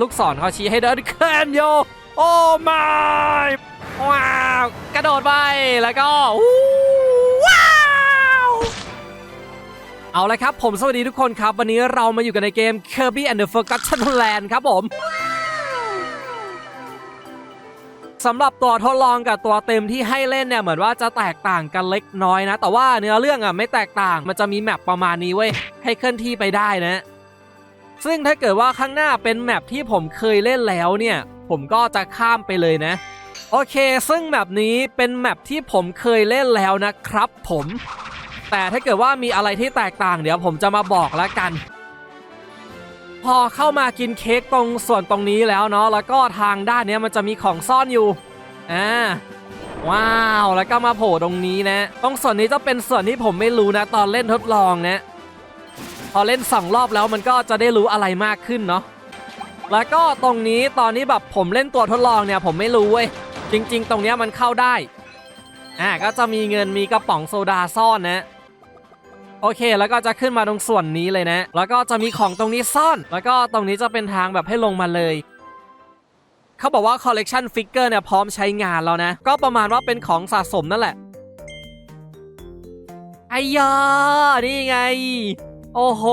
ลูกศรเขาชี้ให้เดินเคลื่อนโยโอ้ไม่ว้าวกระโดดไปแล้วก็ว้าวเอาละครับผมสวัสดีทุกคนครับ วันนี้เรามาอยู่กันในเกม Kirby and the Forgotten Land ครับผมสำหรับตัวทดลองกับตัวเต็มที่ให้เล่นเนี่ยเหมือนว่าจะแตกต่างกันเล็กน้อยนะ แต่ว่าเนื้อเรื่องอะไม่แตกต่างมันจะมีแมปประมาณนี้เว้ยให้เคลื่อนที่ไปได้นะ ซึ่งถ้าเกิดว่าข้างหน้าเป็นแมปที่ผมเคยเล่นแล้วเนี่ย ผมก็จะข้ามไปเลยนะ โอเค ซึ่งแมปนี้เป็นแมปที่ผมเคยเล่นแล้วนะครับผม แต่ถ้าเกิดว่ามีอะไรที่แตกต่างเดี๋ยวผมจะมาบอกแล้วกัน พอเข้ามากินเค้กตรงส่วนตรงนี้แล้วเนาะแล้วก็ทางด้านนี้มันจะมีของซ่อนอยู่อ่าว้าว แล้วก็มาโผล่ตรงนี้นะ ตรงส่วนนี้จะเป็นส่วนที่ผมไม่รู้นะ ตอนเล่นทดลองนะ อเล่นสองรอบแล้วมันก็จะได้รู้อะไรมากขึ้นเนาะแล้วก็ตรงนี้ตอนนี้แบบผมเล่นตัวทดลองเนี่ยผมไม่รู้เว้ยจริง ๆ ตรงเนี้ยมันเข้าได้อ่าก็จะมีเงินมีกระป๋องโซดาซ่อนนะโอเค แล้วก็จะขึ้นมาตรงส่วนนี้เลยนะ แล้วก็จะมีของตรงนี้ซ่อน แล้วก็ตรงนี้จะเป็นทางแบบให้ลงมาเลย เขาบอกว่า collection figure เนี่ยพร้อมใช้งานแล้วนะ ก็ประมาณว่าเป็นของสะสมนั่นแหละไอ้ยานี่ไง โอ้โห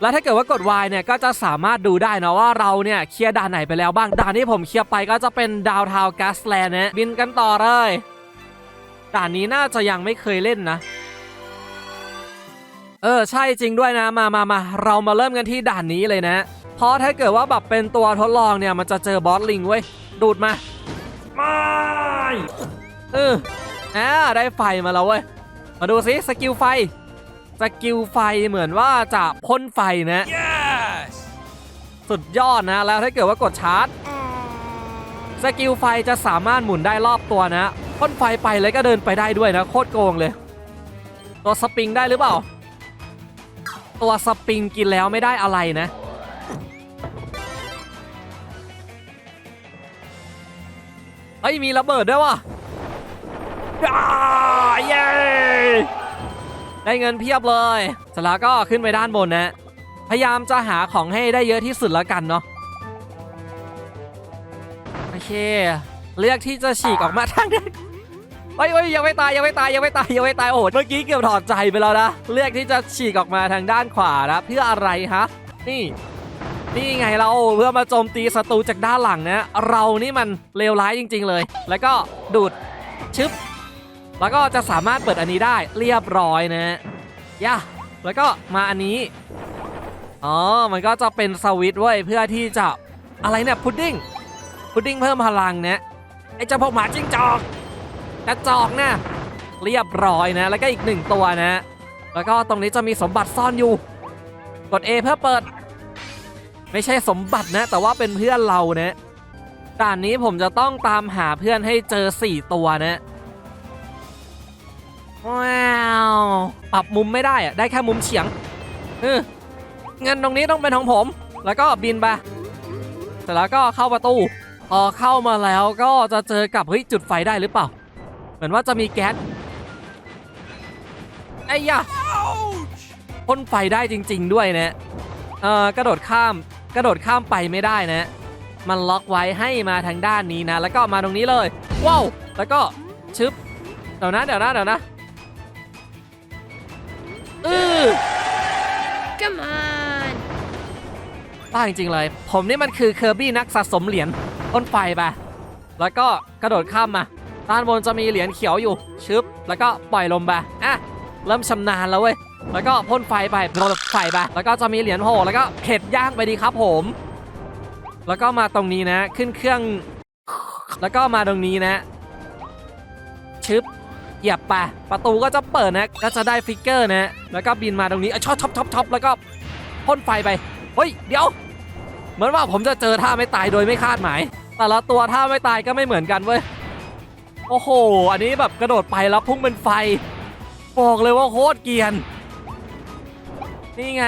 แล้วถ้าเกิดว่ากด Y เนี่ยก็จะสามารถดูได้นะว่าเราเนี่ยเคลียร์ด่านไหนไปแล้วบ้าง ด่านที่ผมเคลียร์ไปก็จะเป็นดาวทาวแกสแลนด์นะบินกันต่อเลย ด่านนี้น่าจะยังไม่เคยเล่นนะ เออใช่จริงด้วยนะ มามามาเรามาเริ่มกันที่ด่านนี้เลยนะ เพราะถ้าเกิดว่าแบบเป็นตัวทดลองเนี่ยมันจะเจอบอสลิงเว้ย ดูดมาไม่เอออ่าได้ไฟมาแล้วเว้ย มาดูสิสกิลไฟ สกิลไฟเหมือนว่าจะพ่นไฟนะ Yes! สุดยอดนะ แล้วถ้าเกิดว่ากดชาร์จสกิลไฟจะสามารถหมุนได้รอบตัวนะพ่นไฟไปแล้วก็เดินไปได้ด้วยนะโคตรโกงเลย ตัวสปริงได้หรือเปล่า ตัวสปริงกินแล้วไม่ได้อะไรนะเฮ้ยมีระเบิดด้วยว่ะอ้าเย้ ได้เงินเพียบเลยเสร็จแล้วก็ขึ้นไปด้านบนนะพยายามจะหาของให้ได้เยอะที่สุดแล้วกันเนาะโอเค เลือกที่จะฉีกออกมาทางนั้นเฮ้ยเฮ้ยยังไม่ตายยังไม่ตายยังไม่ตายยังไม่ตายโอ้โหเมื่อกี้เกือบถอดใจไปแล้วนะเลือกที่จะฉีกออกมาทางด้านขวานะเพื่ออะไรฮะนี่นี่ไงเราเพื่อมาโจมตีศัตรูจากด้านหลังนะเรานี่มันเลวร้ายจริง ๆ เลย แล้วก็ดูดชึบ แล้วก็จะสามารถเปิดอันนี้ได้เรียบร้อยนะย่าแล้วก็มาอันนี้ อ๋อ มันก็จะเป็นสวิตช์เว้ยเพื่อที่จะอะไรเนี่ยพุดดิ้ง พุดดิ้งเพิ่มพลังเนี่ยไอ้เจ้าพวกหมาจิ้งจอกกระจอกนะเรียบร้อยนะ แล้วก็อีกหนึ่งตัวนะ แล้วก็ตรงนี้จะมีสมบัติซ่อนอยู่ กด A เพื่อเปิด ไม่ใช่สมบัตินะ แต่ว่าเป็นเพื่อนเรานะด่านนี้ผมจะต้องตามหาเพื่อนให้เจอ 4 ตัวนะ ว้าวปรับมุมไม่ได้อะได้แค่มุมเฉียงเออเงินตรงนี้ต้องเป็นของผม แล้วก็บินไปเสร็จแล้วก็เข้าประตูพอเข้ามาแล้วก็จะเจอกับเฮ้ยจุดไฟได้หรือเปล่า เหมือนว่าจะมีแก๊สไอ้ยะ Ouch! พ่นไฟได้จริง ๆ ด้วยนะเออกระโดดข้ามกระโดดข้ามไปไม่ได้นะ มันล็อกไว้ให้มาทางด้านนี้นะ แล้วก็มาตรงนี้เลยว้าวแล้วก็ชึบเดี๋ยวนะเดี๋ยวนะเดี๋ยวนะ อือ Come on บ้าจริงๆเลย ผมนี่มันคือเคอร์บี้นักสะสมเหรียญต้นไฟไปแล้วก็กระโดดข้ามมา ด้านบนจะมีเหรียญเขียวอยู่ ชึบ แล้วก็ปล่อยลมไปอะ เริ่มชำนาญแล้วเว้ย แล้วก็พ่นไฟไปโดนไฟไป แล้วก็จะมีเหรียญโผล่แล้วก็เผ็ดย่างไปดีครับผม แล้วก็มาตรงนี้นะ ขึ้นเครื่อง แล้วก็มาตรงนี้นะ ชึบ เหยียบไปประตูก็จะเปิดนะก็จะได้ฟิกเกอร์นะแล้วก็บินมาตรงนี้ช็อตช็อปช็อปช็อปแล้วก็พ่นไฟไปเฮ้ยเดี๋ยว เหมือนว่าผมจะเจอท่าไม่ตายโดยไม่คาดหมาย แต่ละตัวท่าไม่ตายก็ไม่เหมือนกันเว้ยโอ้โห อันนี้แบบกระโดดไปแล้วพุ่งเป็นไฟ บอกเลยว่าโคตรเกียน นี่ไง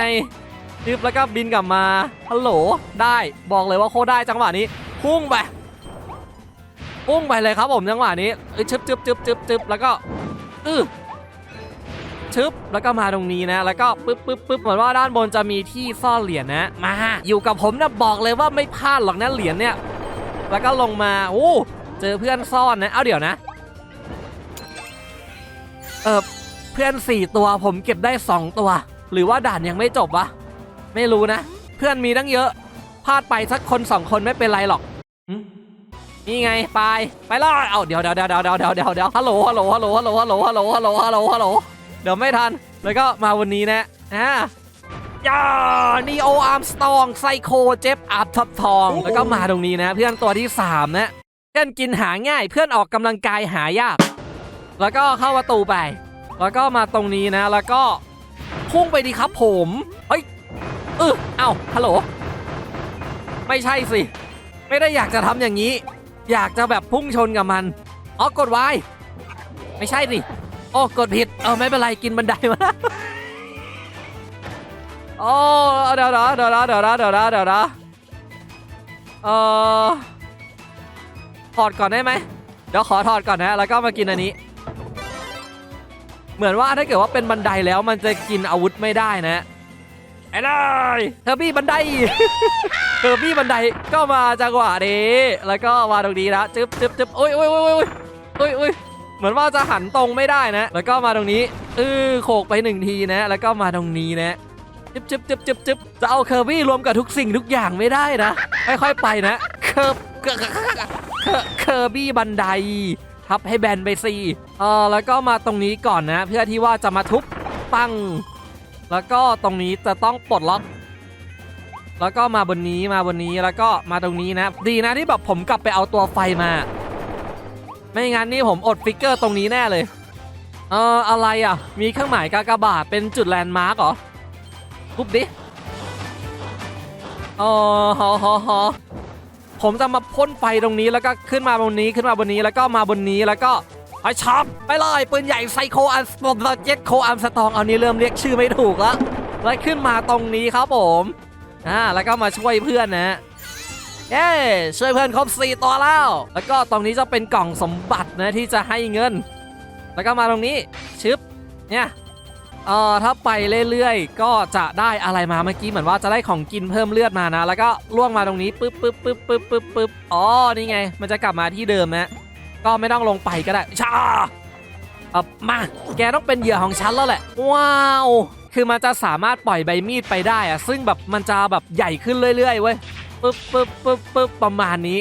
จึบแล้วก็บินกลับมาฮัลโหลได้บอกเลยว่าโคตรได้จังหวะนี้ พุ่งไป พุ่งไปเลยครับผมจังหวะนี้เอ้ยชึบชึบชึบชึบชึบแล้วก็อือชึบแล้วก็มาตรงนี้นะ แล้วก็ปึ๊บปึ๊บปึ๊บเหมือนว่าด้านบนจะมีที่ซ่อนเหรียญนะ มา อยู่กับผมนะบอกเลยว่าไม่พลาดหรอกนะเหรียญเนี่ย แล้วก็ลงมาโอ้เจอเพื่อนซ่อนนะ เอาเดี๋ยวนะ เออเพื่อนสี่ตัวผมเก็บได้สองตัว หรือว่าด่านยังไม่จบวะ ไม่รู้นะ เพื่อนมีตั้งเยอะ พลาดไปสักคนสองคนไม่เป็นไรหรอก นี่ไงไปไปเลยเอาเดี๋ยวเดี๋ยวเดี๋ยวเดี๋ยวเดี๋ยวเดี๋ยวเดี๋ยวเดี๋ยวฮัลโหลฮัลโหลฮัลโหลฮัลโหลฮัลโหลฮัลโหลฮัลโหลฮัลโหลฮัลโหลเดี๋ยวไม่ทันแล้วก็มาวันนี้นะอ่าย่านีโออาร์มสตองไซโคเจ็บอับทับทอง แล้วก็มาตรงนี้นะ เพื่อนตัวที่สามนะ เพื่อนกินหาง่ายเพื่อนออกกำลังกายหายาก แล้วก็เข้าประตูไป แล้วก็มาตรงนี้นะ แล้วก็พุ่งไปดีครับผมเฮ้ยเออเอ้าฮัลโหล ไม่ใช่สิ ไม่ได้อยากจะทำอย่างนี้ อยากจะแบบพุ่งชนกับมันอ๋อกดวายไม่ใช่สิโอ้กดผิดเออไม่เป็นไรกินบันไดมาโอ้เดี๋ยวนะเดี๋ยวนะเดี๋ยวนะเดี๋ยวนะเดี๋ยวนะเออถอดก่อนได้ไหมเดี๋ยวขอถอดก่อนนะแล้วก็มากินอันนี้ เหมือนว่าถ้าเกิดว่าเป็นบันไดแล้วมันจะกินอาวุธไม่ได้นะไอ้เลยเทอร์บี้บันได เทอร์บี้บันไดก็มาจังหวะนี้ แล้วก็มาตรงนี้นะจึ๊บจึ๊บจึ๊บโอ้ยโอ้ยโอ้ยโอ้ยโอ้ยโอ้ยเหมือนว่าจะหันตรงไม่ได้นะ แล้วก็มาตรงนี้เออโขกไปหนึ่งทีนะ แล้วก็มาตรงนี้นะจึ๊บจึ๊บจึ๊บจึ๊บจึ๊บจะเอาเคอร์บี้รวมกับทุกสิ่งทุกอย่างไม่ได้นะค่อยๆไปนะเคอร์เคอร์เคอร์เคอร์บี้บันไดทับให้แบนไปสิเออแล้วก็มาตรงนี้ก่อนนะ เพื่อที่ว่าจะมาทุบปัง แล้วก็ตรงนี้จะต้องปลดล็อก แล้วก็มาบนนี้มาบนนี้แล้วก็มาตรงนี้นะ ดีนะที่แบบผมกลับไปเอาตัวไฟมา ไม่งั้นนี่ผมอดฟิกเกอร์ตรงนี้แน่เลย เอออะไรอะ มีเครื่องหมายกากบาทเป็นจุดแลนด์มาร์กเหรอทุบดิอ๋อฮอฮอฮอผมจะมาพ่นไฟตรงนี้แล้วก็ขึ้นมาบนนี้ขึ้นมาบนนี้แล้วก็มาบนนี้แล้วก็ไปช็อปไปเลยปืนใหญ่ไซโคอันสตอมเจ็ตโคอัมสตองเอานี้เริ่มเรียกชื่อไม่ถูกล้วแล้วขึ้นมาตรงนี้ครับผม อ่าแล้วก็มาช่วยเพื่อนนะ เย้ช่วยเพื่อนครบ4ตัวแล้ว แล้วก็ตรงนี้จะเป็นกล่องสมบัตินะที่จะให้เงิน แล้วก็มาตรงนี้ชึบเนี่ยเอ่อถ้าไปเรื่อยๆ ก็จะได้อะไรมาเมื่อกี้เหมือนว่าจะได้ของกินเพิ่มเลือดมานะ แล้วก็ล่วงมาตรงนี้ปึ๊บปึ๊บปึ๊บปึ๊บปึ๊บปึ๊บอ๋อนี่ไง มันจะกลับมาที่เดิมนะก็ไม่ต้องลงไปก็ได้ชาเออมาแกต้องเป็นเหยื่อของฉันแล้วแหละ ว้าว คือมันจะสามารถปล่อยใบมีดไปได้อะซึ่งแบบมันจะแบบใหญ่ขึ้นเรื่อยๆเว้ยปึ๊บปึ๊บปึ๊บปึ๊บประมาณนี้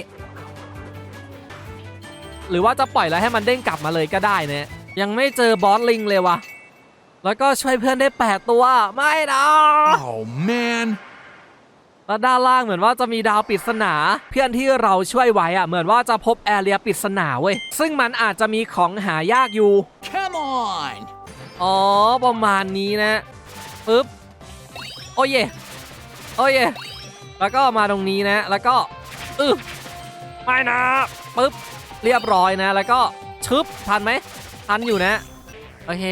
หรือว่าจะปล่อยแล้วให้มันเด้งกลับมาเลยก็ได้นะยังไม่เจอบอสลิงเลยวะแล้วก็ช่วยเพื่อนได้ 8 ตัว ไม่นะ Oh man. แล้วด้านล่างเหมือนว่าจะมีดาวปริศนา เพื่อนที่เราช่วยไว้อะเหมือนว่าจะพบแอเรียปริศนาเว้ย ซึ่งมันอาจจะมีของหายากอยู่ Come on. อ๋อ ประมาณนี้นะ ปึ๊บโอ้เย่โอ้เย่แล้วก็มาตรงนี้นะ แล้วก็อึบไม่นะปึ๊บเรียบร้อยนะ แล้วก็ชึบทันไหมทันอยู่นะโอเค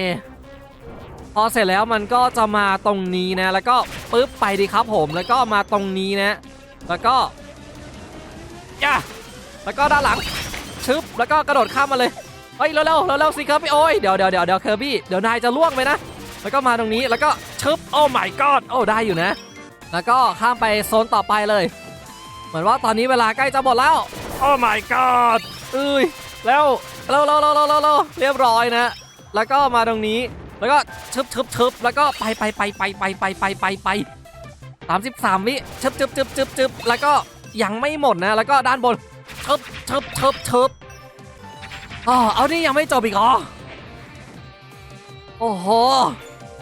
พอเสร็จแล้วมันก็จะมาตรงนี้นะ แล้วก็ปึ๊บไปดีครับผม แล้วก็มาตรงนี้นะ แล้วก็ย่าแล้วก็ด้านหลังชึบแล้วก็กระโดดข้ามมาเลยเฮ้ยเร็วๆเร็วๆสิครับพี่โอ้ยเดี๋ยวเดี๋ยวเดี๋ยวเดี๋ยวเคอร์บี้เดี๋ยวนายจะล่วงไปนะ แล้วก็มาตรงนี้แล้วก็ชึบโอ้ my god โอ้ได้อยู่นะ แล้วก็ข้ามไปโซนต่อไปเลย เหมือนว่าตอนนี้เวลาใกล้จะหมดแล้วโอ้ my god เอ้ยแล้วเร็วเร็วเร็วเร็วเราเรียบร้อยนะ แล้วก็มาตรงนี้แล้วก็ชึบชึบชึบแล้วก็ไปไปไปไปไปไปไปไปไปสามสิบสามวิชึบชึบชึบชึบชึบแล้วก็ยังไม่หมดนะ แล้วก็ด้านบนชึบชึบชึบชึบอ๋อเอานี่ยังไม่จบอีกเหรอโอ้โห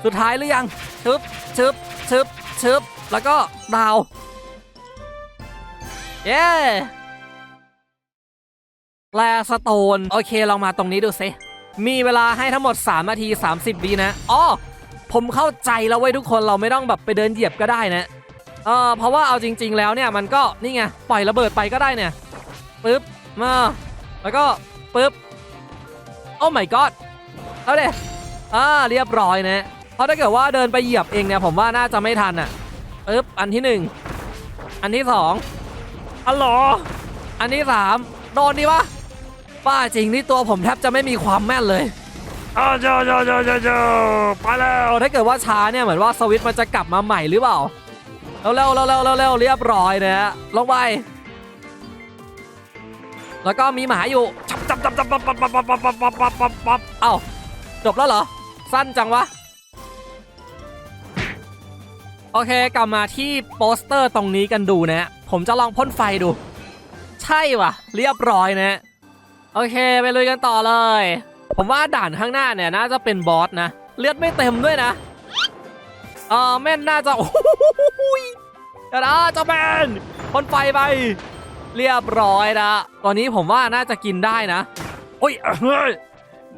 สุดท้ายหรือยังชึบชึบชึบชึบแล้วก็ดาว เย้แลสโตน โอเคลองมาตรงนี้ดูซิมีเวลาให้ทั้งหมด 3 นาที 30วินะอ๋อผมเข้าใจแล้วเว้ยทุกคนเราไม่ต้องแบบไปเดินเหยียบก็ได้นะเออเพราะว่าเอาจริง ๆ แล้วเนี่ยมันก็นี่ไงปล่อยระเบิดไปก็ได้เนี่ยปึ๊บมาแล้วก็ปึ๊บโอ้ my god เอาเดอ่าเรียบร้อยนะ เพราะถ้าเกิดว่าเดินไปเหยียบเองเนี่ยผมว่าน่าจะไม่ทันอะปึ๊บอันที่หนึ่งอันที่สองอัลโหลอันที่สามโดนดีปะป้าจริงนี่ตัวผมแทบจะไม่มีความแม่นเลยอ้าวโจโจโจโจโจไปแล้วถ้าเกิดว่าช้าเนี่ยเหมือนว่าสวิตช์มันจะกลับมาใหม่หรือเปล่าเร็วเร็วเร็วเร็วเร็วเรียบร้อยนะฮะลงไปแล้วก็มีหมาอยู่จับจับจับจับปับปับปับปับปับปับปับปับปับปับเอ้าจบแล้วเหรอ สั้นจังวะ โอเคกลับมาที่โปสเตอร์ตรงนี้กันดูนะ ผมจะลองพ่นไฟดู ใช่ว่ะ เรียบร้อยนะ โอเคไปลุยกันต่อเลย ผมว่าด่านข้างหน้าเนี่ยน่าจะเป็นบอสนะ เลือดไม่เต็มด้วยนะเออแม่นน่าจะโอ้ยเดี๋ยวนะเจ้าแมนพ่นไฟไป เรียบร้อยนะตอนนี้ผมว่าน่าจะกินได้นะโอ้ยเฮ้ย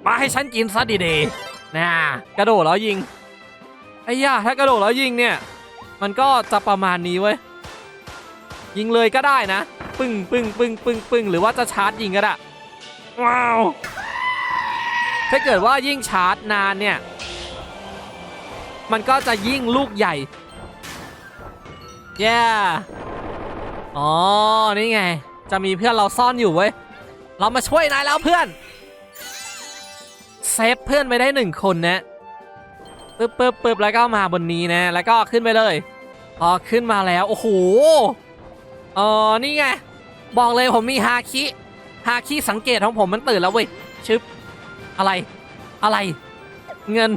มาให้ฉันกินซะดีๆนะกระโดดแล้วยิงไอ้ย่าถ้ากระโดดแล้วยิงเนี่ย มันก็จะประมาณนี้เว้ย ยิงเลยก็ได้นะ ปึ้งปึ้งปึ้งปึ้งปึ้งหรือว่าจะชาร์จยิงก็ได้ ว้าว ถ้าเกิดว่ายิ่งชาร์จนานเนี่ย มันก็จะยิ่งลูกใหญ่แย่อ๋อ นี่ไง จะมีเพื่อนเราซ่อนอยู่เว้ย เรามาช่วยนายแล้วเพื่อน เซฟเพื่อนไปได้หนึ่งคนนะ ปึ๊บปึ๊บปึ๊บแล้วก็มาบนนี้นะ แล้วก็ขึ้นไปเลยพอขึ้นมาแล้ว โอ้โหเออนี่ไง บอกเลยผมมีฮาคิฮาคิสังเกตของผมมันตื่นแล้วเว้ยชึบอะไร อะไร เงิน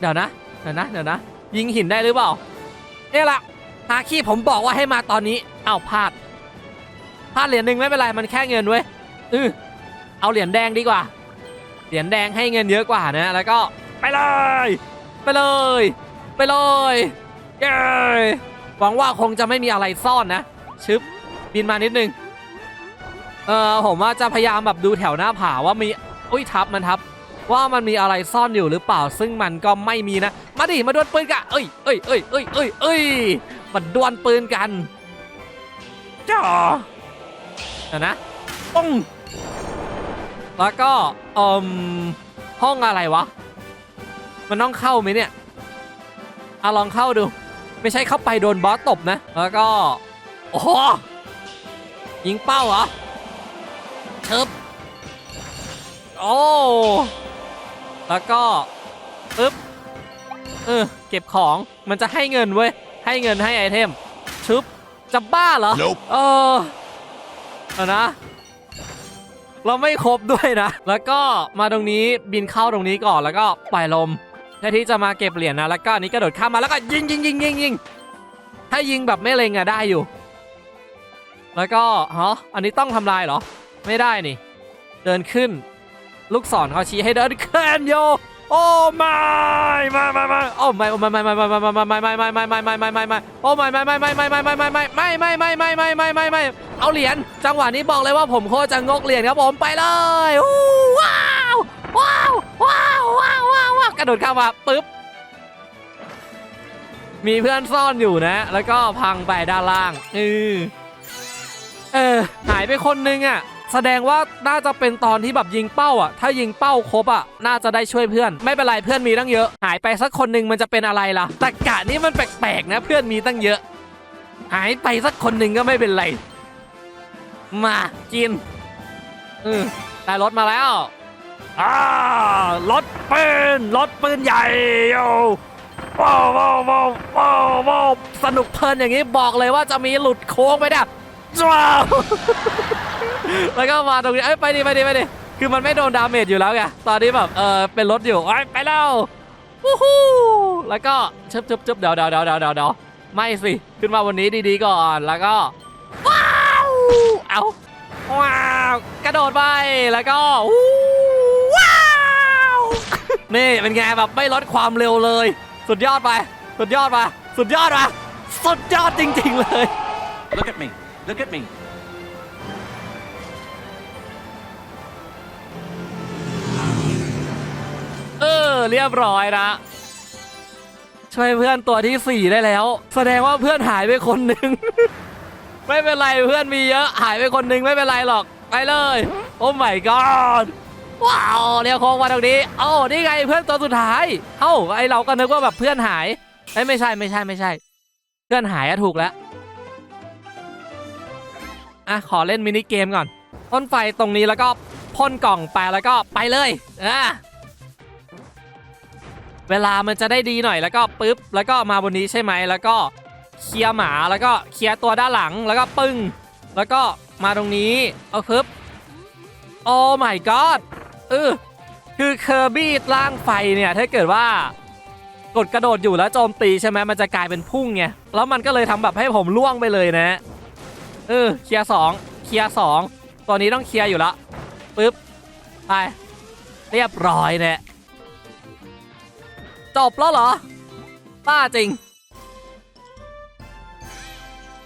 เดี๋ยวนะ เดี๋ยวนะ เดี๋ยวนะ ยิงหินได้หรือเปล่าเนี่ยแหละฮาคิผมบอกว่าให้มาตอนนี้เอ้าพลาดพลาดเหรียญหนึ่งไม่เป็นไรมันแค่เงินเว้ยอือเอาเหรียญแดงดีกว่า เหรียญแดงให้เงินเยอะกว่านะ แล้วก็ไปเลย ไปเลย ไปเลยเย้หวังว่าคงจะไม่มีอะไรซ่อนนะ ชึบ บินมานิดนึง เออผมว่าจะพยายามแบบดูแถวหน้าผาว่ามี อุ้ยทับมันทับ ว่ามันมีอะไรซ่อนอยู่หรือเปล่า ซึ่งมันก็ไม่มีนะ มาดิ มาดวลปืนกันเอ้ยเอ้ยเอ้ยเอ้ยเอ้ยเอ้ยมาดวลปืนกันจ้าเดี๋ยวนะป้องแล้วก็เอ่มห้องอะไรวะ มันต้องเข้าไหมเนี่ยอะลองเข้าดู ไม่ใช่เข้าไปโดนบอสตบนะ แล้วก็ โอ้โหยิงเป้าเหรอเชิบโอ้ แล้วก็ปึ๊บ เออ เก็บของ มันจะให้เงินเว้ย ให้เงินให้ไอเทม ชึบ จะบ้าเหรอ Nope. เออเอานะ เราไม่ครบด้วยนะ แล้วก็มาตรงนี้บินเข้าตรงนี้ก่อน แล้วก็ปล่อยลม แค่อที่จะมาเก็บเหรียญนะแล้วก็อันนี้กระโดดข้ามมาแล้วก็ยิงยิงยิงยิงยิงถ้ายิงแบบไม่เล็งอะได้อยู่ แล้วก็ฮะอันนี้ต้องทำลายเหรอ ไม่ได้นี่ เดินขึ้น ลูกศรเขาชี้ให้เดินขึ้นโยโอ้ไม่ไม่ไม่ไม่โอ้ไม่ไม่ไม่ไม่ไม่ไม่ไม่ไม่ไม่ไม่ไม่ไม่ไม่ไม่ไม่โอ้ไม่ไม่ไม่ไม่ไม่ไม่ไม่ไม่ไม่ไม่ไม่ไม่ไม่ไม่ไม่ไม่ไม่เอาเหรียญจังหวะนี้บอกเลยว่าผมโคตรจะงกเหรียญครับผมไปเลยว้าว ว้าวว้าวว้าวว้าววาวกระโดดข้ามาปึ๊บ มีเพื่อนซ่อนอยู่นะ แล้วก็พังไปด้านล่างเออเออหายไปคนนึงอะ แสดงว่าน่าจะเป็นตอนที่แบบยิงเป้าอะ ถ้ายิงเป้าครบอะ น่าจะได้ช่วยเพื่อน ไม่เป็นไรเพื่อนมีตั้งเยอะ หายไปสักคนหนึ่งมันจะเป็นอะไรล่ะแต่กะนี้มันแปลกๆนะ เพื่อนมีตั้งเยอะ หายไปสักคนหนึ่งก็ไม่เป็นไร มากินเออได้รถมาแล้ว อ่ารถปืนรถปืนใหญ่โยว้าวว้าวว้าวว้าวว้าวสนุกเพลินอย่างนี้บอกเลยว่าจะมีหลุดโค้งไปเนี่ยว้าวแล้วก็มาตรงนี้ไปดิไปดิไปดิคือมันไม่โดนดาเมจอยู่แล้วไงตอนนี้แบบเออเป็นรถอยู่ไปแล้ววู้ฮู้แล้วก็ชึบชึบชึบเดี๋ยวเดี๋ยวเดี๋ยวเดี๋ยวเดี๋ยวเดี๋ยวไม่สิ ขึ้นมาวันนี้ดีๆก่อนแล้วก็ว้าวเอาว้าวกระโดดไปแล้วก็วู้ ว้าว นี่เป็นไงแบบไม่ลดความเร็วเลย สุดยอดไป สุดยอดไป สุดยอดไปสุดยอดจริง ๆ เลย Look at me. Look at me. เออ เรียบร้อยนะ ช่วยเพื่อนตัวที่สี่ได้แล้ว แสดงว่าเพื่อนหายไปคนหนึ่ง ไม่เป็นไรเพื่อนมีเยอะ หายไปคนหนึ่งไม่เป็นไรหรอก ไปเลย โอ้ my god ว้าวเรียวโค้งมาตรงนี้โอ้นี่ไงเพื่อนตัวสุดท้าย เอ้าไอเราก็นึกว่าแบบเพื่อนหายเอ้ไม่ใช่ไม่ใช่ไม่ใช่ เพื่อนหายอะถูกแล้วอะขอเล่นมินิเกมก่อนพ่นไฟตรงนี้แล้วก็พ่นกล่องไปแล้วก็ไปเลยอะเวลามันจะได้ดีหน่อยแล้วก็ปึ๊บแล้วก็มาบนนี้ใช่ไหมแล้วก็เคลียร์หมาแล้วก็เคลียร์ตัวด้านหลังแล้วก็ปึ้ง แล้วก็มาตรงนี้เอาปึ๊บโอ้ my god เออคือเคอร์บี้ร่างไฟเนี่ยถ้าเกิดว่ากดกระโดดอยู่แล้วโจมตีใช่ไหมมันจะกลายเป็นพุ่งไงแล้วมันก็เลยทำแบบให้ผมล่วงไปเลยนะเออเคลียร์สองเคลียร์สองตัวนี้ต้องเคลียร์อยู่ละปึ๊บไปเรียบร้อยเนี่ยจบแล้วเหรอบ้าจริง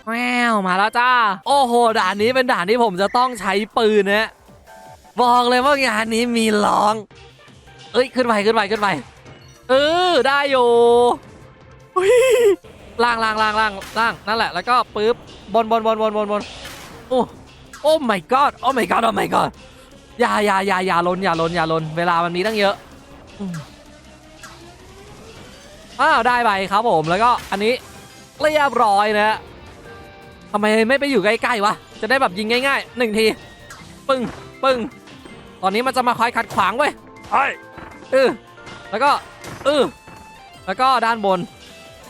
แววมาแล้วจ้า โอ้โห ด่านนี้เป็นด่านที่ผมจะต้องใช้ปืนนะ บอกเลยว่างานนี้มีร้อง เอ้ยขึ้นไปขึ้นไปขึ้นไปเออได้อยู่ล่างล่างล่างล่างล่างนั่นแหละ แล้วก็ปึ๊บบนบนบนบนบนบนโอ้โอ้ my god โอ้ my god โอ้ my god อย่าอย่าอย่าอย่าลนอย่าลนอย่าลนเวลามันมีตั้งเยอะอ้าวได้ไปครับผมแล้วก็อันนี้เรียบร้อยนะทำไมไม่ไปอยู่ใกล้ๆวะจะได้แบบยิงง่ายๆหนึ่งที ปึ้งปึ้ง ตอนนี้มันจะมาคอยขัดขวางเว้ยเฮ้ยเออแล้วก็เออแล้วก็ด้านบน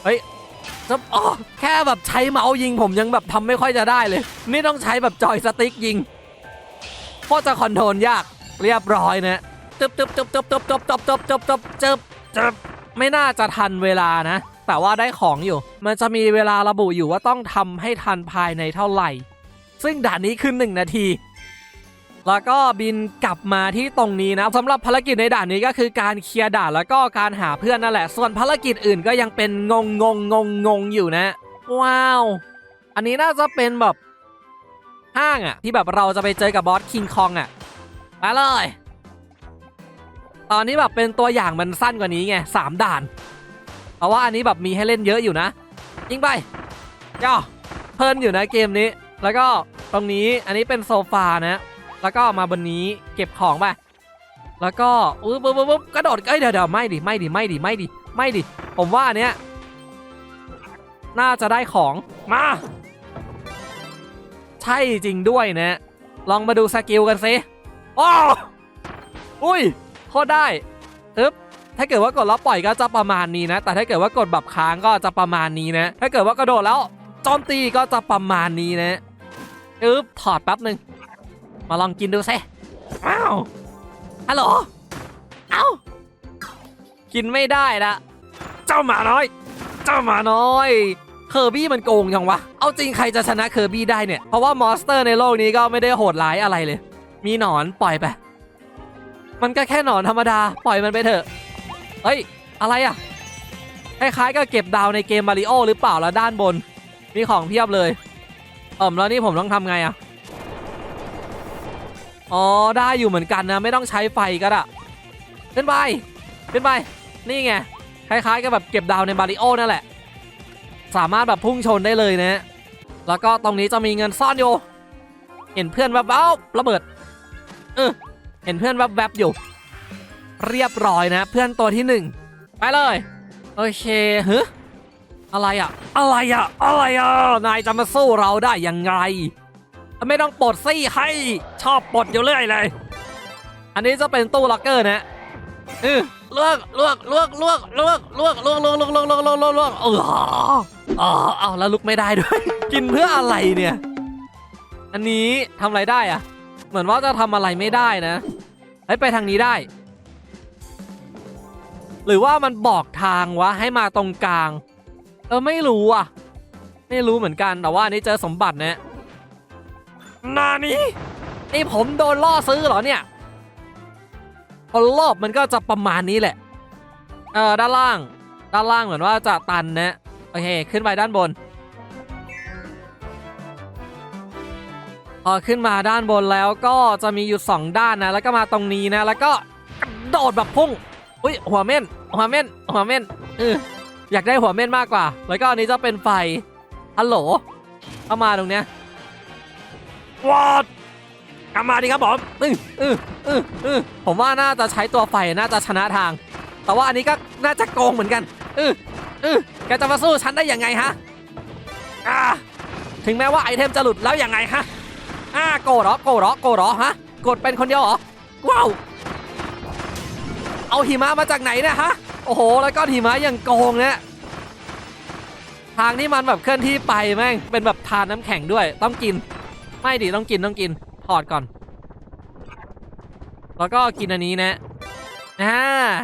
เฮ้ยจะอ๋อแค่แบบใช้เมาส์ยิงผมยังแบบทำไม่ค่อยจะได้เลย นี่ต้องใช้แบบจอยสติ๊กยิงเพราะจะคอนโทรลยากเรียบร้อยนะตึบตึบตึบตึบตึบตึบตึบตึบตึบตึบตึบตึบไม่น่าจะทันเวลานะ แต่ว่าได้ของอยู่ มันจะมีเวลาระบุอยู่ว่าต้องทำให้ทันภายในเท่าไหร่ ซึ่งด่านนี้คือ1นาที แล้วก็บินกลับมาที่ตรงนี้นะสำหรับภารกิจในด่านนี้ก็คือการเคลียร์ด่านแล้วก็การหาเพื่อนนั่นแหละ ส่วนภารกิจอื่นก็ยังเป็นงงงงงงงอยู่นะ ว้าว อันนี้น่าจะเป็นแบบห้างอะที่แบบเราจะไปเจอกับบอสคิงคองอะมาเลย ตอนนี้แบบเป็นตัวอย่างมันสั้นกว่านี้ไงสามด่าน เพราะว่าอันนี้แบบมีให้เล่นเยอะอยู่นะยิงไปย่อเพลินอยู่นะเกมนี้ แล้วก็ตรงนี้อันนี้เป็นโซฟานะ แล้วก็มาบนนี้เก็บของไปแล้วก็อุ๊บปุ๊บปุ๊บปุ๊บกระโดดเอ้ยเดี๋ยวเดี๋ยวไม่ดิไม่ดิไม่ดิไม่ดิไม่ดิผมว่าอันเนี้ยน่าจะได้ของมาใช่จริงด้วยนะ ลองมาดูสกิลกันสิโอ้อุ้ยโคตรได้อึ๊บถ้าเกิดว่ากดแล้วปล่อยก็จะประมาณนี้นะ แต่ถ้าเกิดว่ากดแบบค้างก็จะประมาณนี้นะ ถ้าเกิดว่ากระโดดแล้วโจมตีก็จะประมาณนี้นะอึ๊บถอดแป๊บหนึ่ง มาลองกินดูสิอ้าวฮัลโหลเอ้ากินไม่ได้ละเจ้าหมาน้อย เจ้าหมาน้อยเคอร์บี้มันโกงยังวะ เอาจริงใครจะชนะเคอร์บี้ได้เนี่ย เพราะว่ามอนสเตอร์ในโลกนี้ก็ไม่ได้โหดร้ายอะไรเลย มีหนอนปล่อยไป มันก็แค่หนอนธรรมดา ปล่อยมันไปเถอะ เฮ้ย อะไรอะคล้ายๆกับเก็บดาวในเกมมาริโอหรือเปล่าแล้วด้านบน มีของเพียบเลยเอ่มแล้วนี่ผมต้องทำไงอะ อ๋อได้อยู่เหมือนกันนะไม่ต้องใช้ไฟก็ได้ขึ้นไปขึ้นไปนี่ไงคล้ายๆกับแบบเก็บดาวในมาริโอนั่นแหละ สามารถแบบพุ่งชนได้เลยนะแล้วก็ตรงนี้จะมีเงินซ่อนอยู่ เห็นเพื่อนแวบๆเอ้าระเบิดเออเห็นเพื่อนแวบๆอยู่ เรียบร้อยนะ เพื่อนตัวที่หนึ่งไปเลยโอเคเฮ้อะไรอะอะไรอะอะไรอะนายจะมาสู้เราได้ยังไง ไม่ต้องปลดซี่ให้ชอบปลดอยู่เรื่อยเลย อันนี้จะเป็นตู้ล็อกเกอร์นะเออลวกลวกลวกลวกลวกลวกลวกลวกลวกลวกลวกลวกลวกลวกเอออ๋อเอาแล้วลุกไม่ได้ด้วย กินเพื่ออะไรเนี่ย อันนี้ทำอะไรได้อะเหมือนว่าจะทำอะไรไม่ได้นะเฮ้ยไปทางนี้ได้ หรือว่ามันบอกทางวะให้มาตรงกลาง เออไม่รู้อะ ไม่รู้เหมือนกันแต่ว่าอันนี้เจอสมบัตินะ นานี้นี่ผมโดนล่อซื้อเหรอเนี่ยพอรอบมันก็จะประมาณนี้แหละ เออด้านล่าง ด้านล่างเหมือนว่าจะตันนะโอเค ขึ้นไปด้านบน พอขึ้นมาด้านบนแล้วก็จะมีอยู่สองด้านนะ แล้วก็มาตรงนี้นะ แล้วก็โดดแบบพุ่ง อุ้ยหัวเม่น หัวเม่น หัวเม่นเอออยากได้หัวเม่นมากกว่า แล้วก็อันนี้จะเป็นไฟฮัลโหลเข้ามาตรงเนี้ย วอดกลับมาดิครับผมอืออืออืออือผมว่าน่าจะใช้ตัวไฟน่าจะชนะทาง แต่ว่าอันนี้ก็น่าจะโกงเหมือนกันอืออือแกจะมาสู้ฉันได้ยังไงฮะอ่าถึงแม้ว่าไอเทมจะหลุดแล้วยังไงฮะอ่าโกรธเหรอโกรธเหรอโกรธเหรอฮะกดเป็นคนเดียวเหรอว้าวเอาหิมะมาจากไหนเนะฮะโอ้โห แล้วก็หิมะอย่างโกงเนี่ยทางที่มันแบบเคลื่อนที่ไปแม่งเป็นแบบทานน้ำแข็งด้วยต้องกิน ไม่ดิต้องกินต้องกินถอดก่อน แล้วก็กินอันนี้นะอ่า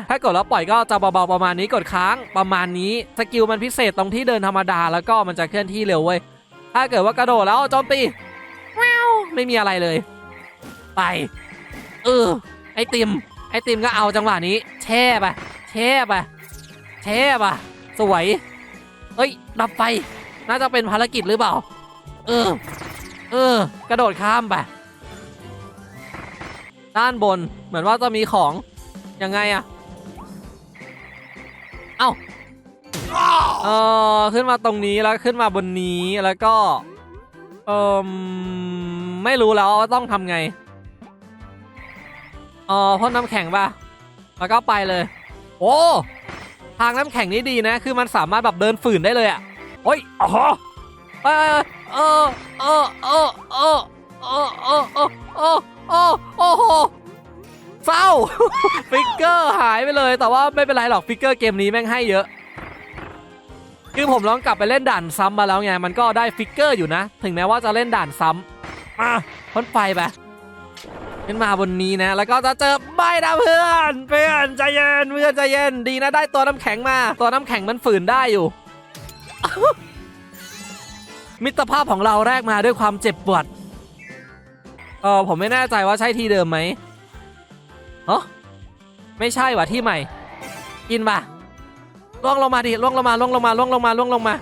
ถ้ากดแล้วปล่อยก็จะเบาๆประมาณนี้กดค้างประมาณนี้สกิลมันพิเศษตรงที่เดินธรรมดาแล้วก็มันจะเคลื่อนที่เร็วเว้ยถ้าเกิดว่ากระโดดแล้วโจมตีแววไม่มีอะไรเลย ไปเออไอติม ไอติมก็เอาจังหวะนี้ แช่ไปแช่ไปแช่ไปสวยเฮ้ยดับไฟน่าจะเป็นภารกิจหรือเปล่า เออ เออ กระโดดข้ามไปด้านบนเหมือนว่าจะมีของ ยังไงอะเอ้าเออขึ้นมาตรงนี้แล้วขึ้นมาบนนี้แล้วก็ เออไม่รู้แล้วว่าต้องทำไงเออพ่นน้ำแข็งป่ะแล้วก็ไปเลย โอ้ทางน้ำแข็งนี้ดีนะ คือมันสามารถแบบเดินฝืนได้เลยอะโอ้ยอ๋อ เออเออเออเออเออเออเออเออเออเออโอ้โหเศร้าฟิกเกอร์หายไปเลยแต่ว่าไม่เป็นไรหรอกฟิกเกอร์เกมนี้แม่งให้เยอะคือผมลองกลับไปเล่นด่านซ้ำมาแล้วไงมันก็ได้ฟิกเกอร์อยู่นะ ถึงแม้ว่าจะเล่นด่านซ้ำมาพ่นไฟไปขึ้นมาบนนี้นะ แล้วก็จะเจอไม่นะเพื่อนเพื่อนใจเย็นเพื่อนใจเย็นดีนะได้ตัวน้ำแข็งมา ตัวน้ำแข็งมันฝืนได้อยู่ มิตรภาพของเราแรกมาด้วยความเจ็บปวดเออผมไม่แน่ใจว่าใช่ที่เดิมไหมเฮ้ไม่ใช่ว่ะที่ใหม่ กินป่ะล่วงลงมาดิล่วงลงมาล่วงลงมาล่วงลงมาล่วงลงมา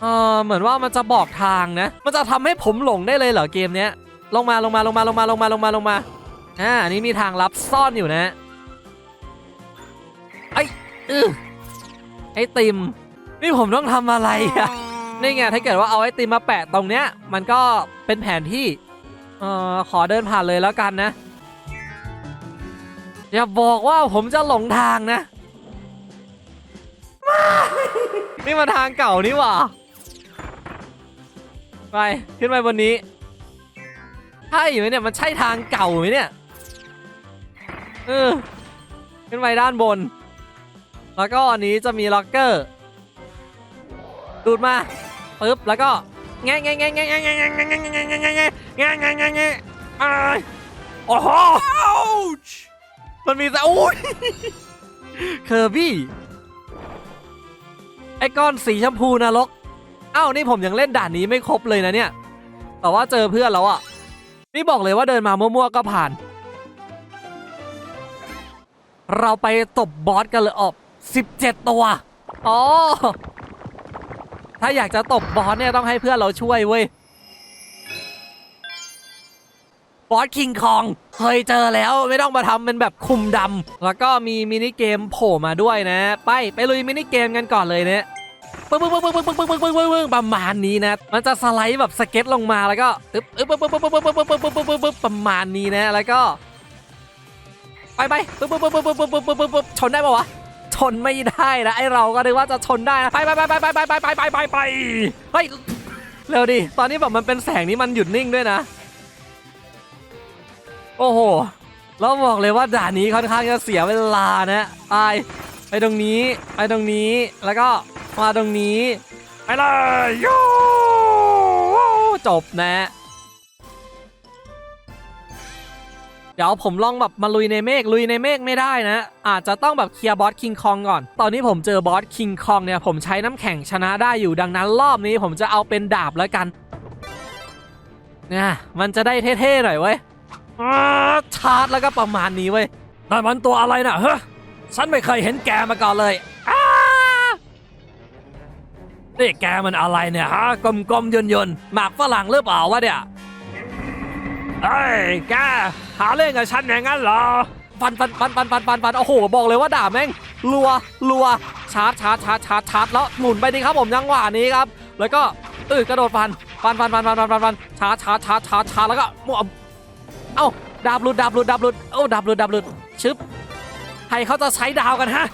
เออเหมือนว่ามันจะบอกทางนะ มันจะทำให้ผมหลงได้เลยเหรอเกมเนี้ย ลงมาลงมาลงมาลงมาลงมาลงมาลงมาอ่าอันนี้มีทางลับซ่อนอยู่นะไอ้อือไอ้ติม นี่ผมต้องทำอะไรอะนี่ไงถ้าเกิดว่าเอาไอติมมาแปะตรงเนี้ย มันก็เป็นแผนที่เอ่อขอเดินผ่านเลยแล้วกันนะ อย่าบอกว่าผมจะหลงทางนะไม่นี่มาทางเก่านี่หว่า ไปขึ้นไปบนนี้ ใช่ไหมเนี่ย มันใช่ทางเก่าไหมเนี่ย เออ ขึ้นไปด้านบน แล้วก็อันนี้จะมีล็อกเกอร์ ดูดมาปึ๊บแล้วก็แงะแงะแงะแงะแงะแงะแงะแงะแงะแงะแงะแงะแงะแงะแงะแงะแงะแงะอะไรโอ้โหมันมีแต่โอ้ยเคอร์บี้ไอ้ก้อนสีชมพูนรกเอ้านี่ผมยังเล่นด่านนี้ไม่ครบเลยนะเนี่ย แต่ว่าเจอเพื่อนแล้วอะนี่บอกเลยว่าเดินมามั่วๆก็ผ่าน เราไปตบบอสกันเลยออก17 ตัว อ๋อ ถ้าอยากจะตบบอสเนี่ยต้องให้เพื่อนเราช่วยเว้ย บอสคิงคอง เคยเจอแล้วไม่ต้องมาทำเป็นแบบคุมดำ แล้วก็มีมินิเกมโผล่มาด้วยนะ ไป ไปลุยมินิเกมกันก่อนเลยเนี่ยปึ๊บปึ๊บปึ๊บปึ๊บปึ๊บปึ๊บปึ๊บปึ๊บปึ๊บปึ๊บประมาณนี้นะ มันจะสไลด์แบบสเก็ตลงมาแล้วก็ปึ๊บปึ๊บปึ๊บปึ๊บปึ๊บปึ๊บปึ๊บปึ๊บปึ๊บปึ๊บปึ๊บประมาณนี้นะ แล้วก็ ไปไปปึ๊บปึ๊บปึ๊บปึ๊บปึ๊บปึ๊บปึ๊บปึ๊บปึ๊บชนได้ปะวะ ชนไม่ได้นะไอเราก็นึกว่าจะชนได้นะไปไปไปไปไปไปไปไปไปไปไปเฮ้ยเร็วดิตอนนี้แบบมันเป็นแสงนี้มันหยุดนิ่งด้วยนะ โอ้โหเราบอกเลยว่าด่านนี้ค่อนข้างจะเสียเวลานะตายไปตรงนี้ไปตรงนี้แล้วก็มาตรงนี้ไปเลยโยจบนะ เดี๋ยวผมลองแบบมาลุยในเมฆลุยในเมฆไม่ได้นะ อาจจะต้องแบบเคลียร์บอสคิงคองก่อน ตอนนี้ผมเจอบอสคิงคองเนี่ยผมใช้น้ำแข็งชนะได้อยู่ดังนั้นรอบนี้ผมจะเอาเป็นดาบแล้วกันเนี่ยมันจะได้เท่ๆหน่อยเว้ยชาร์จแล้วก็ประมาณนี้เว้ยนั่นมันตัวอะไรน่ะเฮ้ฉันไม่เคยเห็นแกมาก่อนเลยนี่แกมันอะไรเนี่ยฮะกลมๆยนๆหมากฝรั่งหรือเปล่าวะเนี่ยเอ้ยแก หาเรื่องกับฉันอย่างนั้นเหรอฟันฟันฟันฟันฟันฟันฟันโอ้โหบอกเลยว่าด่าแม่งรัวรัวชาร์จชาร์จชาร์จชาร์จชาร์จแล้วหมุนไปดีครับผมจังหวะนี้ครับ แล้วก็เออกระโดดฟันฟันฟันฟันฟันฟันฟันฟันชาร์จชาร์จชาร์จชาร์จชาร์จแล้วก็มั่วเอ้าดาบหลุดดาบหลุดดาบหลุดเอ้าดาบหลุดดาบหลุดชึบใครเขาจะใช้ดาวกันฮะ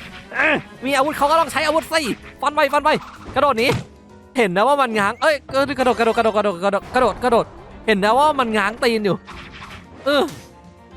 มีอาวุธเขาก็ต้องใช้อาวุธสิฟันไปฟันไปกระโดดหนีเห็นนะว่ามันง้างเอ้ยกระโดดกระโดดกระโดดกระโดดกระโดดกระโดดกระโดดเห็นนะว่ามันง้างตีนอยู่เออ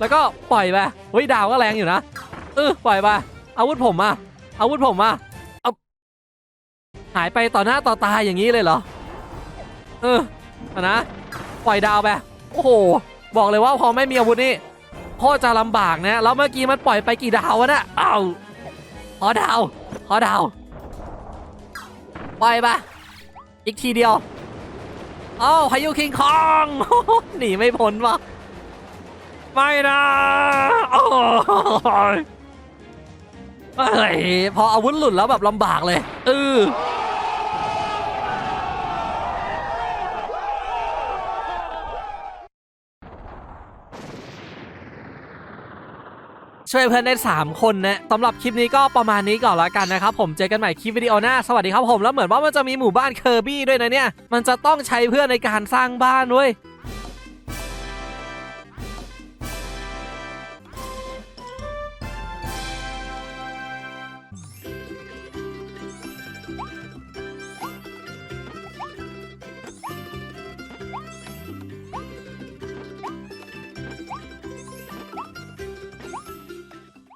แล้วก็ปล่อยไปเฮ้ยดาวก็แรงอยู่นะเออปล่อยไปอาวุธผมมาอาวุธผมมาเอาหายไปต่อหน้าต่อตาอย่างนี้เลยเหรอ เออนะ ปล่อยดาวไปโอ้โห บอกเลยว่าพอไม่มีอาวุธนี่พ่อจะลำบากนะแล้วเมื่อกี้มันปล่อยไปกี่ดาววะนะอ้าวขอดาวขอดาวปล่อยไปอีกทีเดียวเอ้าพายุคิงคองหนีไม่พ้นวะ ไม่นะโอ้ยเอ้ยพออาวุธหลุดแล้วแบบลำบากเลยเออช่วยเพื่อนได้ 3 คนนะสำหรับคลิปนี้ก็ประมาณนี้ก่อนละกันนะครับ ผมเจอกันใหม่คลิปวิดีโอหน้า สวัสดีครับผม แล้วเหมือนว่ามันจะมีหมู่บ้านเคอร์บี้ด้วยนะเนี่ย มันจะต้องใช้เพื่อนในการสร้างบ้านด้วย